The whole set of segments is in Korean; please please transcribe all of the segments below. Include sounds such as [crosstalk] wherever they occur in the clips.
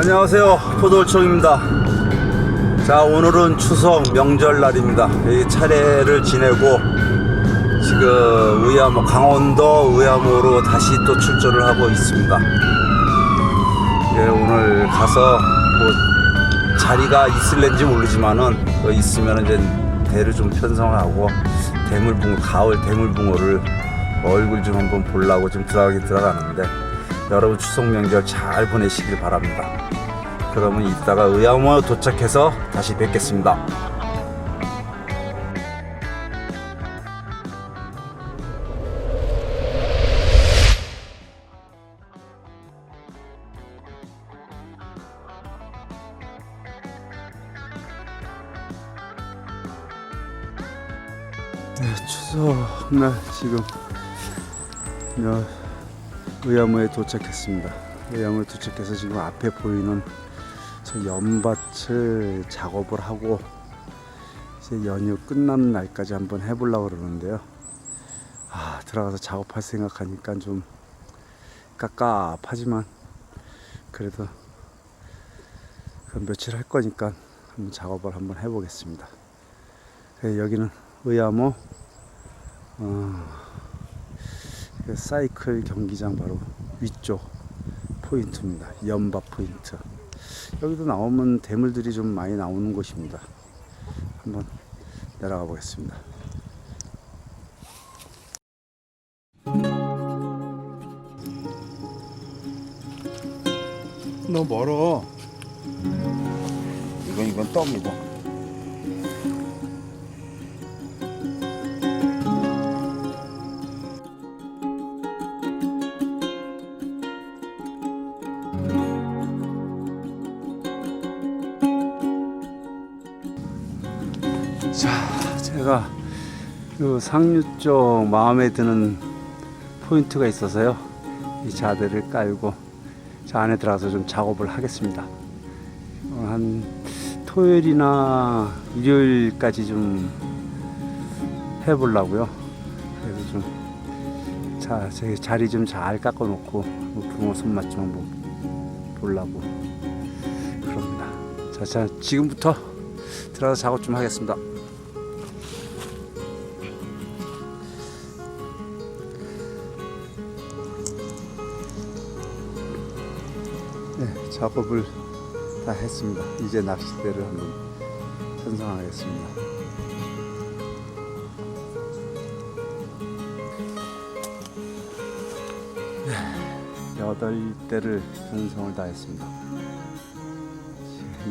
안녕하세요. 포도울총입니다. 자 오늘은 추석 명절날입니다. 이 차례를 지내고 지금 의암호 강원도 의암호로 다시 또 출조를 하고 있습니다. 예, 오늘 가서 뭐 자리가 있을는지 모르지만은 또 있으면 이제 대를 좀 편성하고 대물붕어 가을 대물붕어를 얼굴 좀 한번 보려고 좀 들어가긴 들어가는데 여러분 추석 명절 잘 보내시길 바랍니다. 그러면 이따가 의암호 도착해서 다시 뵙겠습니다. 네, 추석 날 지금 여- 의암호에 도착했습니다. 의암호에 도착해서 지금 앞에 보이는 저 연밭을 작업을 하고 이제 연휴 끝나는 날까지 한번 해보려고 그러는데요. 아 들어가서 작업할 생각하니까 좀 깝깝하지만 그래도 그 며칠 할 거니까 한번 작업을 한번 해보겠습니다. 네, 여기는 의암호 어, 그 사이클 경기장 바로 위쪽 포인트입니다. 연바 포인트. 여기도 나오면 대물들이 좀 많이 나오는 곳입니다. 한번 내려가 보겠습니다. 너무 멀어. 이건 이건 떠입니다. 그 상류 쪽 마음에 드는 포인트가 있어서요. 이 자대를 깔고 저 안에 들어가서 좀 작업을 하겠습니다. 어, 한 토요일이나 일요일까지 좀 해보려고요. 그래서 좀 자, 제 자리 좀 잘 깎아놓고 뭐 붕어 손맛 좀 보려고 그럽니다. 자, 자 지금부터 들어가서 작업 좀 하겠습니다. 작업을 다 했습니다. 이제 낚싯대를 한번 편성하겠습니다. 네, 여덟 대를 편성을 다 했습니다.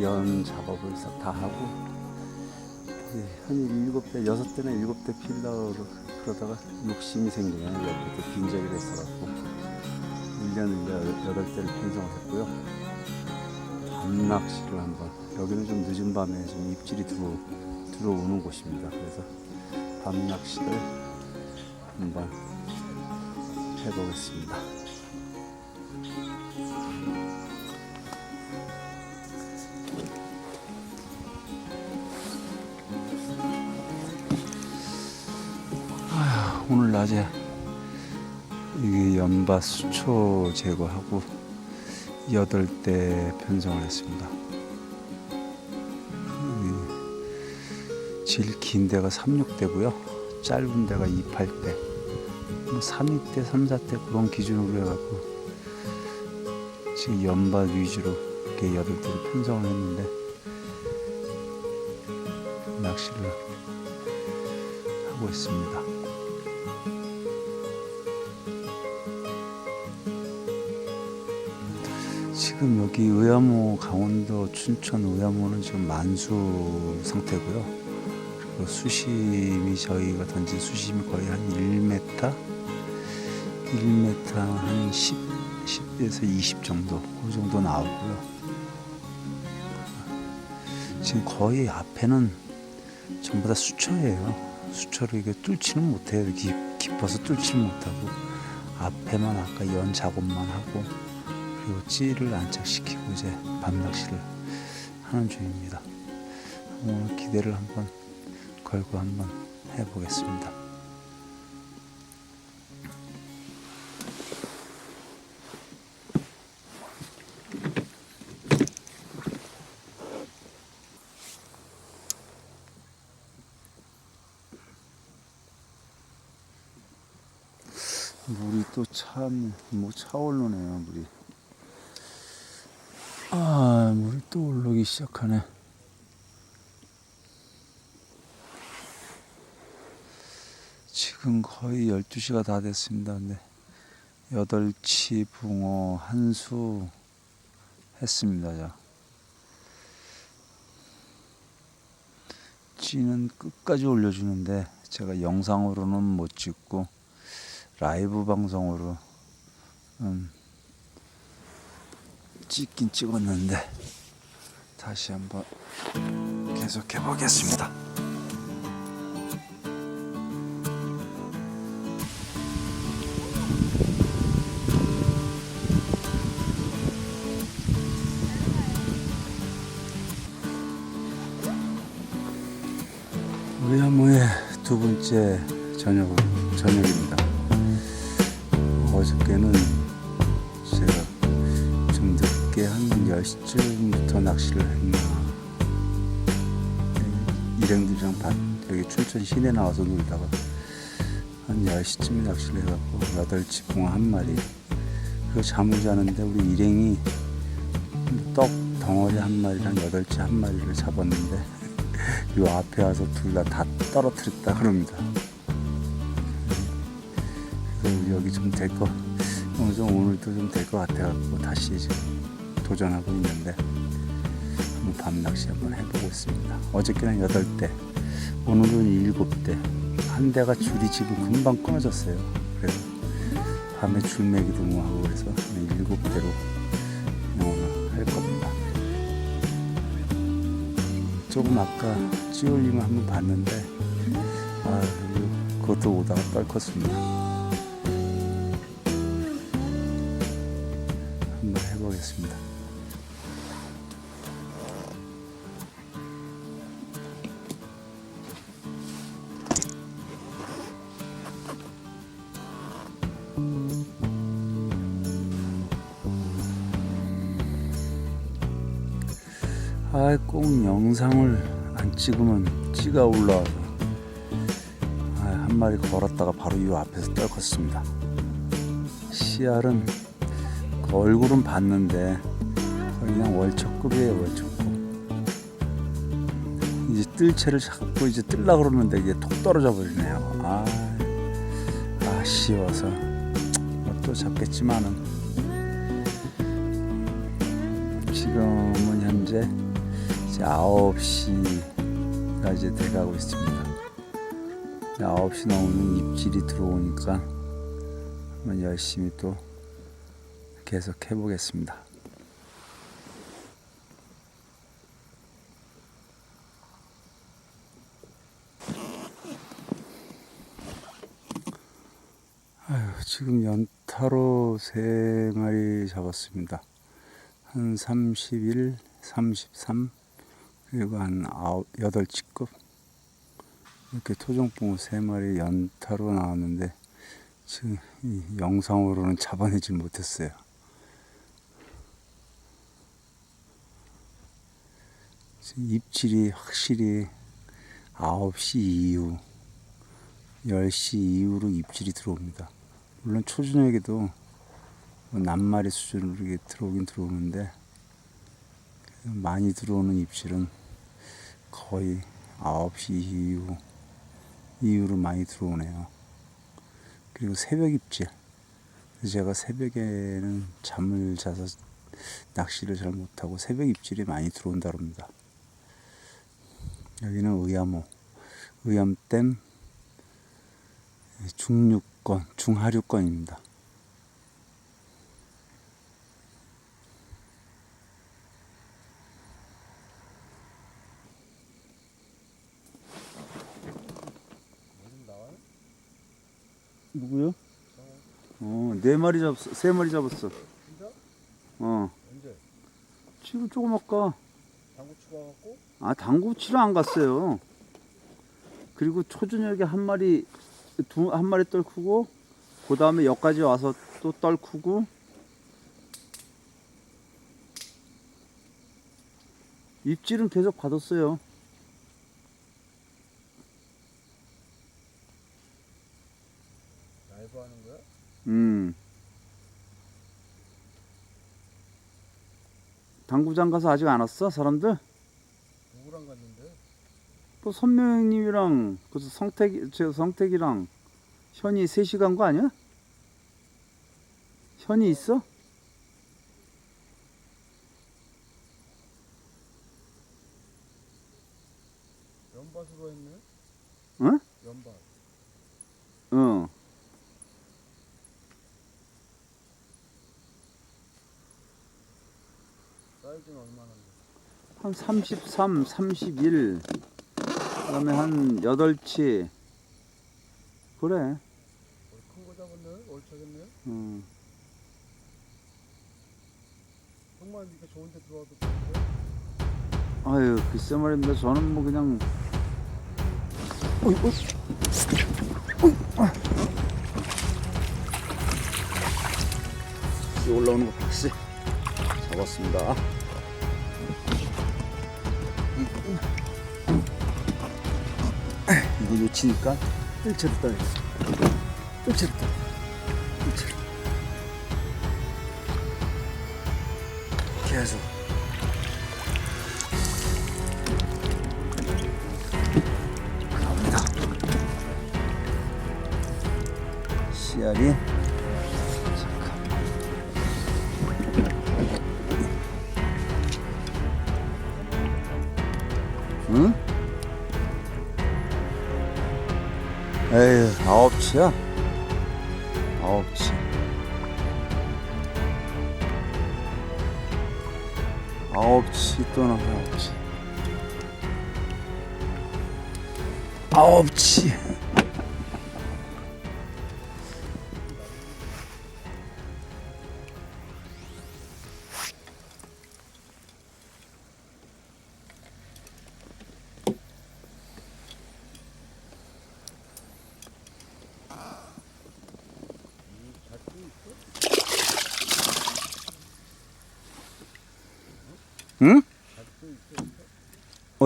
연 작업을 싹다 하고 예, 한 일곱 대, 여섯 대나 일곱 대 필라고 그러다가 욕심이 생기네. 옆에 빈자리가 있어갖고 1년 1년 여덟 대를 편성을 했고요. 밤낚시를 한번 여기는 좀 늦은 밤에 좀 입질이 들어 들어오는 곳입니다. 그래서 밤낚시를 한번 해보겠습니다. 오늘 낮에 이 연밭 수초 제거하고 여덟 대 편성을 했습니다. 제일 긴 데가 36대고요. 짧은 데가 28대. 뭐 32대, 34대 그런 기준으로 해갖고 지금 연밭 위주로 이렇게 여덟 대를 편성을 했는데 낚시를 하고 있습니다. 지금 여기 의암호, 강원도, 춘천 의암호는 지금 만수 상태고요. 그리고 수심이 저희가 던진 수심이 거의 한 1m, 1m 한 10, 10에서 20 정도, 그 정도 나오고요. 지금 거의 앞에는 전부 다 수초예요. 수초를 이게 뚫지는 못해요. 깊, 깊어서 뚫지는 못하고 앞에만 아까 연 작업만 하고 그 찌를 안착시키고 이제 밤낚시를 하는 중입니다. 오늘 기대를 한번 걸고 한번 해보겠습니다. 물이 또 참, 뭐 차오르네요 물이. 아, 물이 또 오르기 시작하네. 지금 거의 12시가 다 됐습니다. 근데, 여덟치 붕어 한 수 했습니다, 자. 찌는 끝까지 올려주는데, 제가 영상으로는 못 찍고, 라이브 방송으로 음, 찍긴 찍었는데 다시 한번 계속해 보겠습니다. 우리 한모의 두 번째 저녁 저녁입니다. 어저께는 한 10시쯤부터 낚시를 했나. 네, 일행들이랑 밭 여기 춘천 시내 나와서 놀다가 한 10시쯤에 낚시를 해갖고 8치 붕어 한 마리. 그리고 잠을 자는데 우리 일행이 떡 덩어리 한 마리랑 8치 한 마리를 잡았는데 [laughs] 요 앞에 와서 둘 다 다 떨어뜨렸다 그럽니다. 그래서 여기 좀 될 거, 어느 정도 오늘도 좀 될 것 같아갖고 다시 지금 도전하고 있는데 한번 밤 낚시 한번 해보고 있습니다. 어저께는 여덟 대, 오늘은 일곱 대. 한 대가 줄이 지금 금방 끊어졌어요. 그래서 밤에 줄매기도 뭐 하고 그래서 한 일곱 대로 오늘 할 겁니다. 조금 아까 찌올림을 한번 봤는데 아 그것도 오다가 떨컸습니다. 한번 해보겠습니다. 꼭 영상을 안 찍으면 찌가 올라와서 아, 한 마리 걸었다가 바로 이 앞에서 떨궜습니다. 씨알은 그 얼굴은 봤는데 그냥 월척급이에요 월척급. 이제 뜰채를 잡고 이제 뜰라 그러는데 이게 톡 떨어져 버리네요. 아 아쉬워서 뭐또 잡겠지만은. 지금은 현재 이제 9시가 이제 돼가고 있습니다 9시 넘으면 입질이 들어오니까 한번 열심히 또 계속 해보겠습니다. 아유, 지금 연타로 세 마리 잡았습니다. 한 31, 33, 그리고 한 9, 8치급. 이렇게 토종붕어 세 마리 연타로 나왔는데, 지금 이 영상으로는 잡아내질 못했어요. 지금 입질이 확실히 9시 이후, 10시 이후로 입질이 들어옵니다. 물론 초저녁에도 뭐 낱마리 수준으로 들어오긴 들어오는데, 많이 들어오는 입질은 거의 9시 이후, 이후로 많이 들어오네요. 그리고 새벽 입질. 제가 새벽에는 잠을 자서 낚시를 잘 못하고 새벽 입질이 많이 들어온다 합니다. 여기는 의암호, 의암댐 중류권, 중하류권입니다. 누구요? 어, 네 마리 잡았어. 세 마리 잡았어. 어. 언제? 지금 조금 아까. 당구 추가갖고 아, 당구 치러 안 갔어요. 그리고 초저녁에 한 마리, 두, 한 마리 떨구고, 그 다음에 여기까지 와서 또 떨구고, 입질은 계속 받았어요. 라이브 하는 거야? 음. 당구장 가서 아직 안 왔어 사람들? 누구랑 갔는데? 뭐 선명님이랑 그 성택 저 성택이랑 현이 셋이 간거 아니야? 현이 있어? 연밭으로 했네? 응? 연밭. 응. 사이즈는 얼마나 돼? 한 33, 31. 그다음에 한 8치. 그래. 큰거 잡았네? 얼차겠네? 응. 정말 이렇게 좋은 데 들어와도? 아유, 글쎄 말입니다. 저는 뭐 그냥 어이, 어이. 어이, 아. 이 올라오는 거 박스 잡았습니다. 이거 놓치니까 뜰채로 따야겠어. 뜰채로 따. 뜰채로. 계속. 나옵니다. 씨알이 에휴 아홉치야? 아홉치 아홉치 또 나와 아홉치 아홉치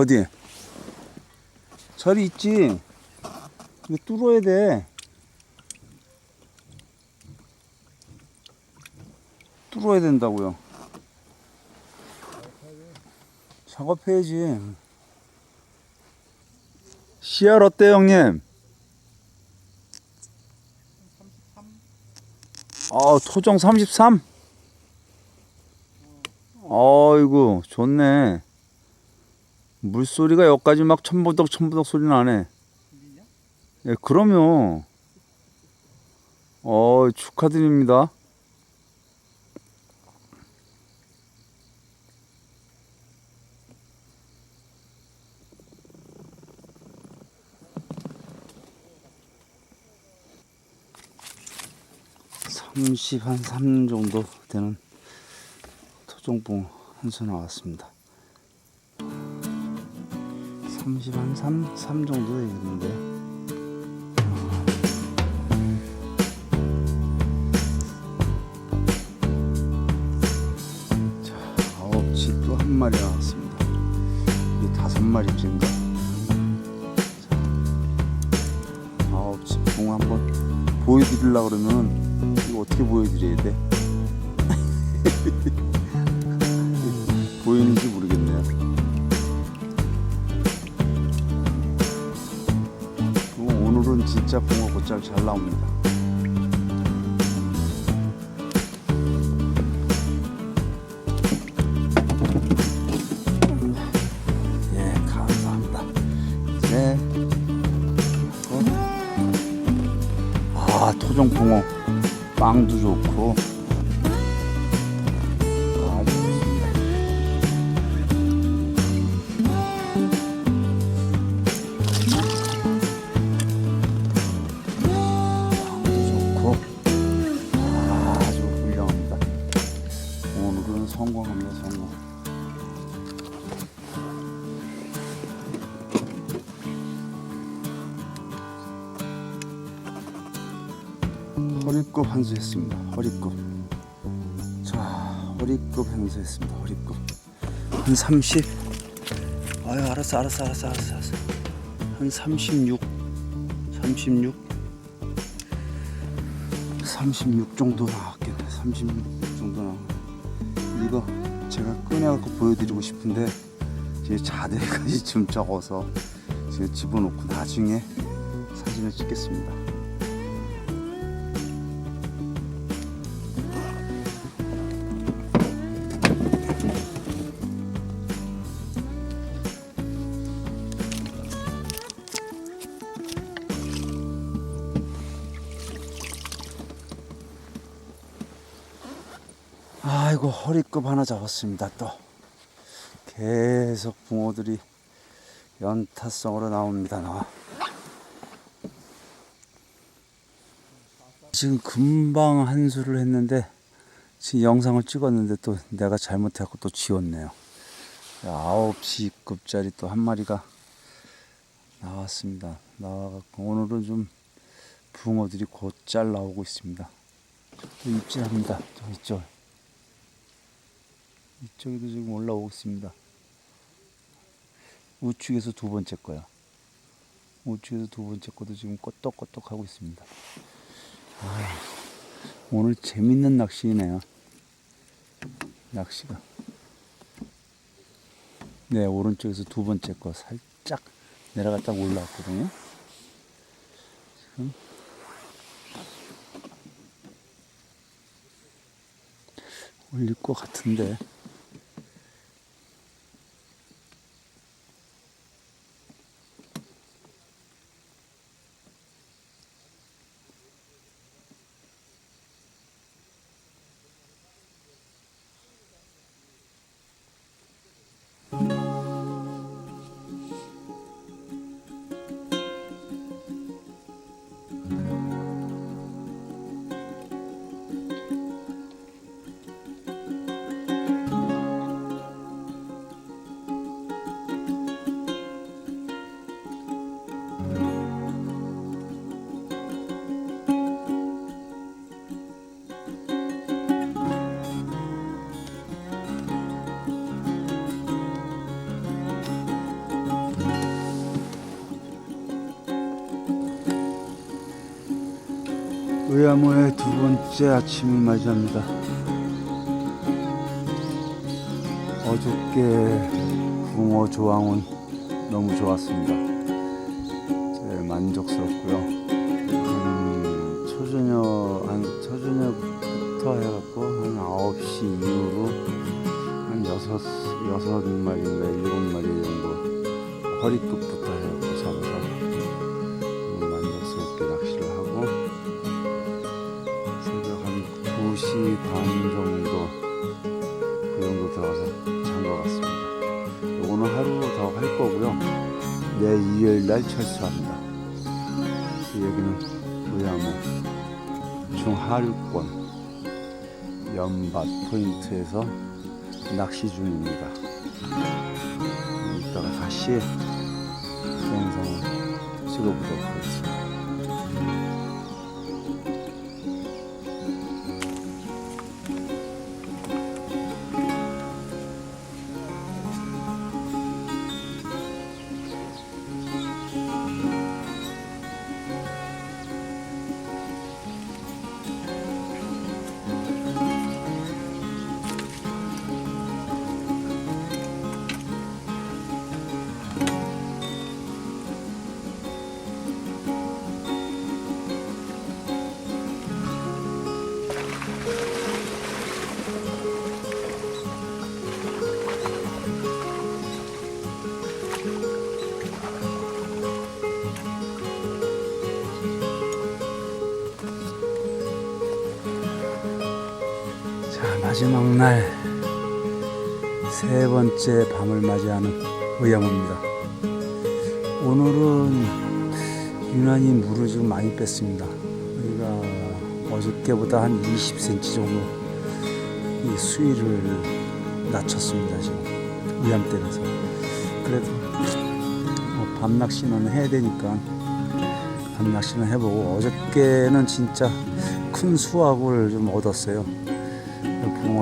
어디? 자리 있지. 이거 뚫어야 돼. 뚫어야 된다고요. 작업해야지. 씨알 어때 형님? 아 토종 33? 아이고 좋네 물소리가 여기까지 막 첨부덕 첨부덕 소리 나네. 예 그럼요. 어 축하드립니다. 삼십 한 삼 정도 되는 토종봉 한 수 나왔습니다. 30한 3, 3 정도 되겠는데. 자, 아홉치 또한 마리 나왔습니다. 이게 다섯 마리째인가? 자, 아홉치 봉 한번 보여드리려고 그러면 이거 어떻게 보여드려야 돼? [laughs] 보이는지 모르겠네요. 진짜 붕어 곧잘 잘 나옵니다. 허리급 한수했습니다. 허리급. 자, 허리급 행수했습니다. 허리급. 한 30. 아유, 알았어, 알았어, 알았어, 알았어, 알았어. 한 36. 36. 36 정도 나왔겠네 36 정도 나와 이거 제가 꺼내갖고 보여드리고 싶은데 이제 자대까지 [laughs] 좀 적어서 지금 집어넣고 나중에 사진을 찍겠습니다 허리급 하나 잡았습니다 또. 계속 붕어들이 연타성으로 나옵니다 나와 지금 금방 한 수를 했는데 지금 영상을 찍었는데 또 내가 잘못해갖고 또 지웠네요. 9시급짜리 또 한 마리가 나왔습니다. 나와갖고 오늘은 좀 붕어들이 곧잘 나오고 있습니다. 또 입질합니다 또 이쪽 이쪽에도 지금 올라오고 있습니다. 우측에서 두 번째 거야. 우측에서 두 번째 거도 지금 껐덕껐덕 하고 있습니다. 아, 오늘 재밌는 낚시네요. 낚시가. 네, 오른쪽에서 두 번째 거 살짝 내려갔다 올라왔거든요. 지금 올릴 것 같은데. 의아모의 두 번째 아침을 맞이합니다. 어저께 붕어 조항은 너무 좋았습니다. 제일 만족스럽고 날 철수합니다. 여기는 의암호 중하류권 연밭 포인트에서 낚시 중입니다. 이따가 다시 영상을 찍어보도록 하겠습니다. 마지막 날 세 번째 밤을 맞이하는 의양호입니다. 오늘은 유난히 물을 좀 많이 뺐습니다. 우리가 어저께보다 한 20cm 정도 이 수위를 낮췄습니다. 지금 때문에 그래도 뭐 밤낚시는 해야 되니까 밤낚시는 해보고 어저께는 진짜 큰 수확을 좀 얻었어요.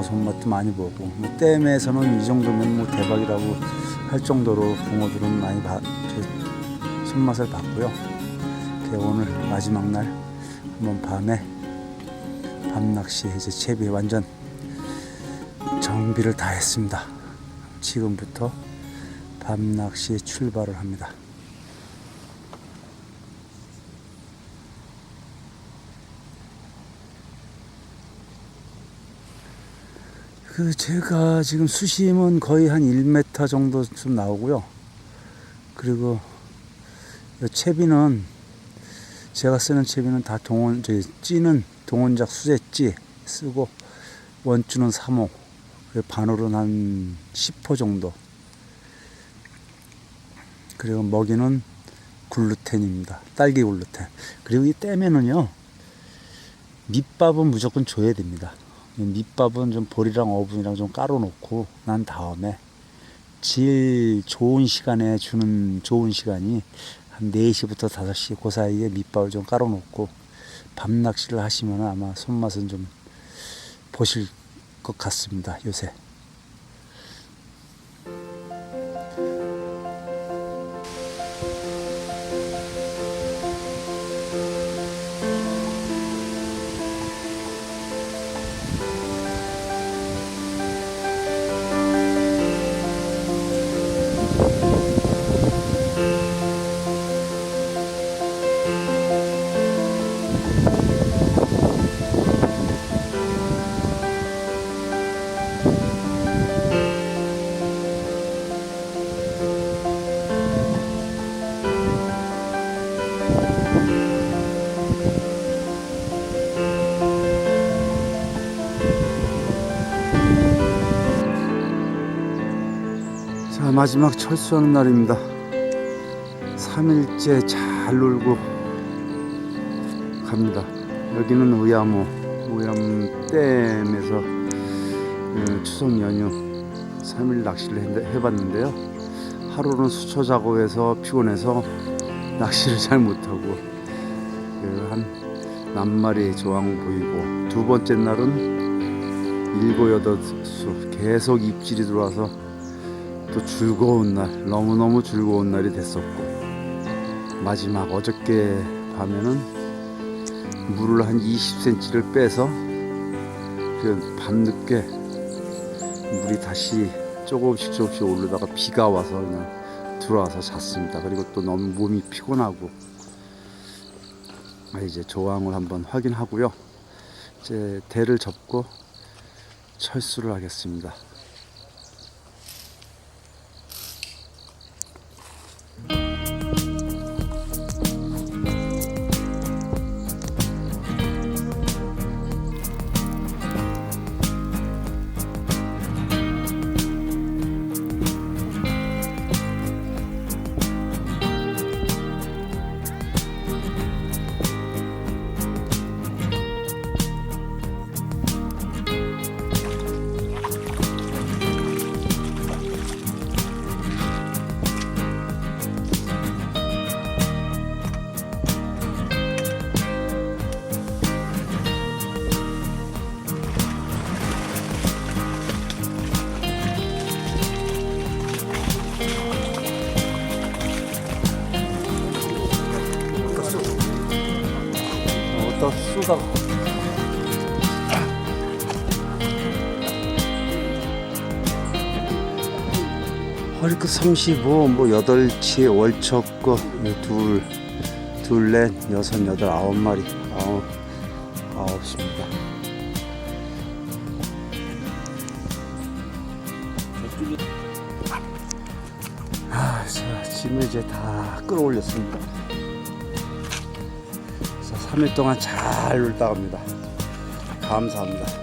붕어 손맛도 많이 보고 뭐 댐에서는 이 정도면 뭐 대박이라고 할 정도로 붕어들은 많이 봐, 저 손맛을 봤고요. 오늘 마지막 날 한번 밤에 밤낚시 이제 채비 완전 정비를 다 했습니다. 지금부터 밤낚시 출발을 합니다. 그 제가 지금 수심은 거의 한 1m 정도 좀 나오고요. 그리고 이 채비는 제가 쓰는 채비는 다 동원 저기 찌는 동원작 수제찌 쓰고 원주는 3호 그리고 반홀은 한 10호 정도. 그리고 먹이는 글루텐입니다. 딸기 글루텐. 그리고 이 떼면은요 밑밥은 무조건 줘야 됩니다. 이 밑밥은 좀 보리랑 어분이랑 좀 깔아놓고 난 다음에 제일 좋은 시간에 주는 좋은 시간이 한 4시부터 5시 그 사이에 밑밥을 좀 깔아놓고 밤 낚시를 하시면 아마 손맛은 좀 보실 것 같습니다 요새 마지막 철수하는 날입니다. 3일째 잘 놀고 갑니다. 여기는 의암호 의암 댐에서 어, 추석 연휴 3일 낚시를 해- 해봤는데요. 하루는 수초 작업해서 피곤해서 낚시를 [laughs] 잘 못하고 그한 낱마리 조항 보이고 두 번째 날은 일곱 여덟 수 계속 입질이 들어와서 또 즐거운 날, 너무너무 즐거운 날이 됐었고, 마지막 어저께 밤에는 물을 한 20cm를 빼서, 그 밤늦게 물이 다시 조금씩 조금씩 오르다가 비가 와서 그냥 들어와서 잤습니다. 그리고 또 너무 몸이 피곤하고, 아, 이제 조항을 한번 확인하고요. 이제 대를 접고 철수를 하겠습니다. 35, 뭐 8치 월척 거, 둘, 둘, 넷, 여섯, 여덟, 아홉 마리, 아홉, 아홉입니다. 아, 자, 짐을 이제 다 끌어올렸습니다. 그래서 3일 동안 잘 놀다 갑니다. 감사합니다.